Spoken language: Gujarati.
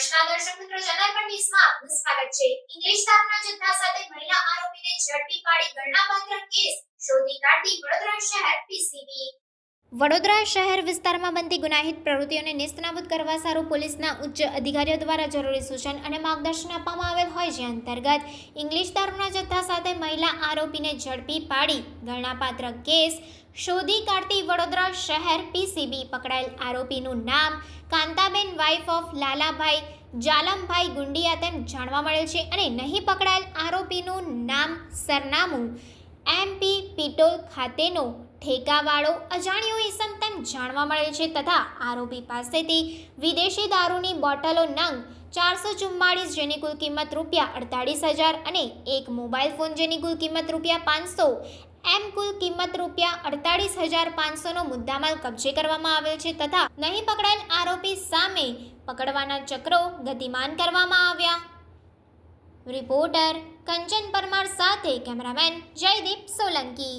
નમસ્કાર દર્શક મિત્રો જનાર્પણ ન્યૂઝમાં આપનું સ્વાગત છે. ઇંગ્લિશ દારૂના જથ્થા સાથે મહિલા આરોપીને ઝડપી પાડી ગણનાપાત્ર કેસ શોધી કાઢતી વડોદરા શહેર પીસીબી. વડોદરા શહેર વિસ્તારમાં બનતી ગુનાહિત પ્રવૃત્તિઓને નિસ્તનાબૂદ કરવા સારું પોલીસના ઉચ્ચ અધિકારીઓ દ્વારા જરૂરી સૂચન અને માર્ગદર્શન આપવામાં આવેલ હોય જે અંતર્ગત, ઇંગ્લિશ દારૂના જથ્થા સાથે મહિલા આરોપીને ઝડપી પાડી ગણનાપાત્ર કેસ શોધી કાઢતી વડોદરા શહેર પીસીબી પકડાયેલ આરોપીનું નામ કાંતાબેન વાઇફ ઓફ લાલાભાઈ જાલમભાઈ ગુંડિયા તેમ જાણવા મળેલ છે અને નહીં પકડાયેલ આરોપીનું નામ સરનામું એમપી પીટોલ ખાતેનો ઠેકાવાળો અજાણ્યો જાણવા મળેલ છે તથા આરોપી પાસેથી વિદેશી દારૂની બોટલો નંગ ચારસો ચુમ્માળીસ જેની કુલ કિંમત રૂપિયા અડતાળીસ હજાર અને એક મોબાઈલ ફોન જેની કુલ કિંમત રૂપિયા પાંચસો, એમ કુલ કિંમત રૂપિયા અડતાળીસ હજાર પાંચસોનો મુદ્દામાલ કબજે કરવામાં આવેલ છે તથા નહીં પકડાયેલ આરોપી સામે પકડવાના ચક્રો ગતિમાન કરવામાં આવ્યા. રિપોર્ટર કંચન પરમાર સાથે કેમેરામેન જયદીપ સોલંકી.